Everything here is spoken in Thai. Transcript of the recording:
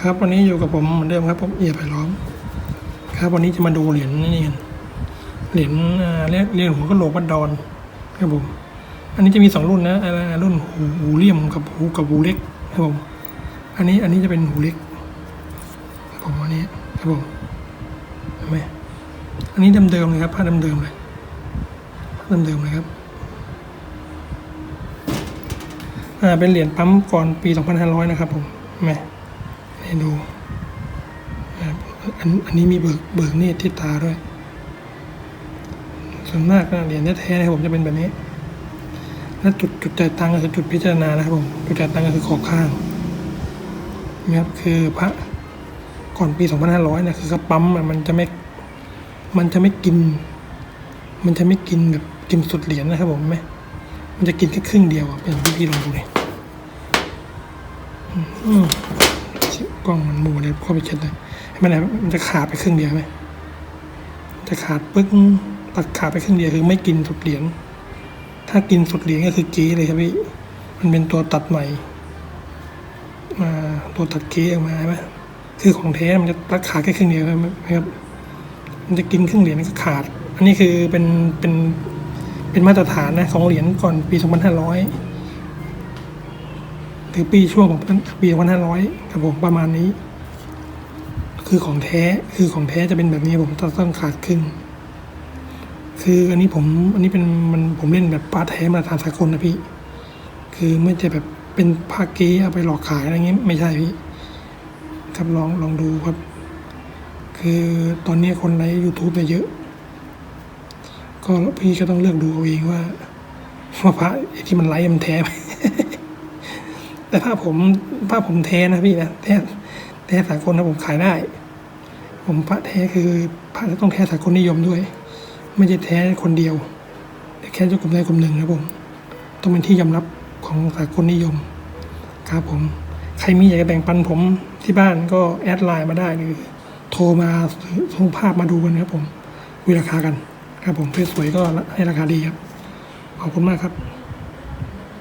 ครับวันนี้อยู่กับผมเหมือนเดิมครับผมเอียไผ่ล้อม ครับวันนี้จะมาดูเหรียญนี่กันเหรียญเรียกเรียกหัวกะโหลกวัดดอนครับผมอันนี้จะมีสองรุ่นนะอะไรรุ่นหูหูเลี่ยมกับหูกับหูเล็กครับผมอันนี้อันนี้จะเป็นหูเล็กครับผมอันนี้ครับผมเห็นไหมอันนี้เดิมๆเลยครับผ้าเดิมๆเลยผ้าเดิมๆเลยครับอ่าเป็นเหรียญปั๊มก่อนปี 2500 นะครับผมเห็นไหม ให้ดูอันอันนี้มีเบิกเบิกเนตรที่ตาด้วย ส่วนมากนะเหรียญแท้ๆนะครับผมจะเป็นแบบนี้และจุดจุดจ่ายตังค์ก็คือจุดพิจารณานะครับผมจุดจ่ายตังค์ก็คือขอบข้างนะครับคือพระก่อนปี 2500นะคือเขาปั๊มมันจะไม่มันจะไม่กิน มันจะไม่กินแบบกินสุดเหรียญนะครับผมไหมมันจะกินแค่ครึ่งเดียวอะเป็นพี่พี่ลองดูดิอืม กล้องมันมัวเลยเข้าไปเช็ดเลยเห็นไหมนะมันจะขาดไปครึ่งเดียวไหมจะขาดปึ๊กตัดขาดไปครึ่งเดียวคือไม่กินสุดเหรียญถ้ากินสุดเหรียญก็คือเก๊เลยครับพี่มันเป็นตัวตัดใหม่มาตัวตัดเก๊ออกมาใช่ไหมคือของแท้มันจะตัดขาดแค่ครึ่งเดียวครับมันจะกินครึ่งเหรียญก็ขาด อันนี้คือเป็นเป็นเป็นมาตรฐานนะของเหรียญก่อนปี 2500 หรือปีช่วงของปี2500ครับผมประมาณนี้ คือของแท้คือของแท้จะเป็นแบบนี้ผมต้องต้องขาดครึ่งคืออันนี้ผมอันนี้เป็นมันผมเล่นแบบปลาแท้มาตรฐานสากลนะพี่ คือไม่ใช่แบบเป็นภาคเก๊เอาไปหลอกขายอะไรเงี้ยไม่ใช่พี่ ครับลองลองดูครับ คือตอนนี้คนไลฟ์ YouTube เนี่ยเยอะ ก็พี่ก็ต้องเลือกดูเอาเองว่าว่าพระที่มันไลฟ์มันแท้ไหม แต่ถ้าผมถ้าผมแท้นะพี่นะแท้แท้สากลนะผมขายได้ ผมพระแท้คือพระต้องแท้สากลนิยมด้วย ไม่ใช่แท้คนเดียวแต่แค่เจ้ากลุ่มใดกลุ่มหนึ่งนะผมต้องเป็นที่ยอมรับของสากลนิยม ครับผม ใครมีอยากจะแบ่งปันผมที่บ้านก็แอดไลน์มาได้หรือโทรมาส่งภาพมาดูกันครับผมคุยราคากัน ครับผมสวยๆก็ให้ราคาดีครับ ขอบคุณมากครับ